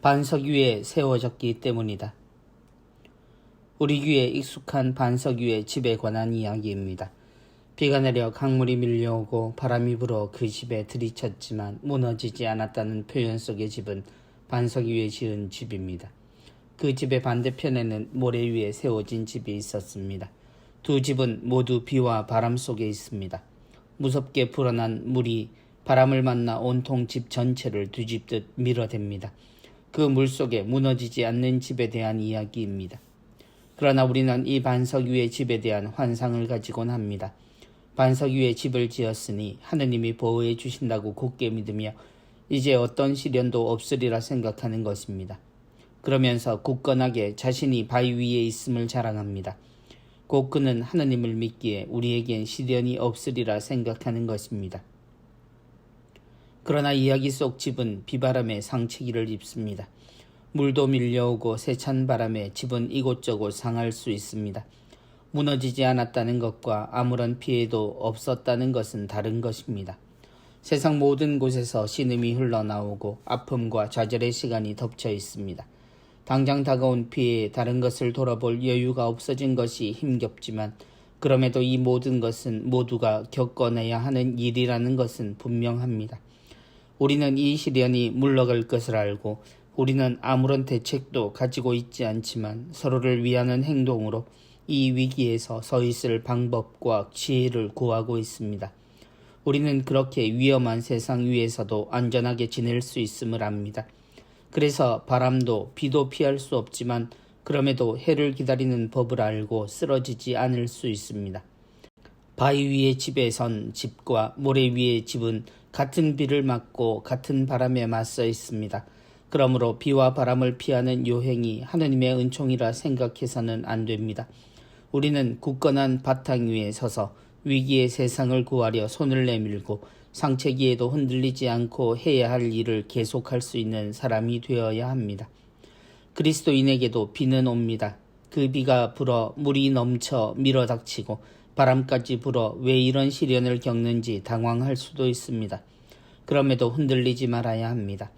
반석 위에 세워졌기 때문이다. 우리 귀에 익숙한 반석 위의 집에 관한 이야기입니다. 비가 내려 강물이 밀려오고 바람이 불어 그 집에 들이쳤지만 무너지지 않았다는 표현 속의 집은 반석 위에 지은 집입니다. 그 집의 반대편에는 모래 위에 세워진 집이 있었습니다. 두 집은 모두 비와 바람 속에 있습니다. 무섭게 불어난 물이 바람을 만나 온통 집 전체를 뒤집듯 밀어댑니다. 그 물 속에 무너지지 않는 집에 대한 이야기입니다. 그러나 우리는 이 반석 위의 집에 대한 환상을 가지곤 합니다. 반석 위에 집을 지었으니 하느님이 보호해 주신다고 굳게 믿으며 이제 어떤 시련도 없으리라 생각하는 것입니다. 그러면서 굳건하게 자신이 바위 위에 있음을 자랑합니다. 곧 그는 하느님을 믿기에 우리에겐 시련이 없으리라 생각하는 것입니다. 그러나 이야기 속 집은 비바람에 상치기를 입습니다. 물도 밀려오고 세찬 바람에 집은 이곳저곳 상할 수 있습니다. 무너지지 않았다는 것과 아무런 피해도 없었다는 것은 다른 것입니다. 세상 모든 곳에서 신음이 흘러나오고 아픔과 좌절의 시간이 덮쳐 있습니다. 당장 다가온 피해에 다른 것을 돌아볼 여유가 없어진 것이 힘겹지만 그럼에도 이 모든 것은 모두가 겪어내야 하는 일이라는 것은 분명합니다. 우리는 이 시련이 물러갈 것을 알고 우리는 아무런 대책도 가지고 있지 않지만 서로를 위하는 행동으로 이 위기에서 서 있을 방법과 지혜를 구하고 있습니다. 우리는 그렇게 위험한 세상 위에서도 안전하게 지낼 수 있음을 압니다. 그래서 바람도 비도 피할 수 없지만 그럼에도 해를 기다리는 법을 알고 쓰러지지 않을 수 있습니다. 바위 위의 집에 선 집과 모래 위의 집은 같은 비를 맞고 같은 바람에 맞서 있습니다. 그러므로 비와 바람을 피하는 요행이 하느님의 은총이라 생각해서는 안 됩니다. 우리는 굳건한 바탕 위에 서서 위기의 세상을 구하려 손을 내밀고 상체기에도 흔들리지 않고 해야 할 일을 계속할 수 있는 사람이 되어야 합니다. 그리스도인에게도 비는 옵니다. 그 비가 불어 물이 넘쳐 밀어닥치고 바람까지 불어 왜 이런 시련을 겪는지 당황할 수도 있습니다. 그럼에도 흔들리지 말아야 합니다.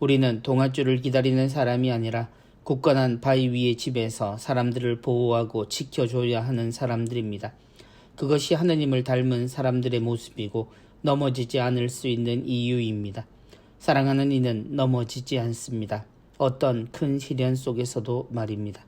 우리는 동아줄을 기다리는 사람이 아니라 굳건한 바위 위의 집에서 사람들을 보호하고 지켜줘야 하는 사람들입니다. 그것이 하느님을 닮은 사람들의 모습이고 넘어지지 않을 수 있는 이유입니다. 사랑하는 이는 넘어지지 않습니다. 어떤 큰 시련 속에서도 말입니다.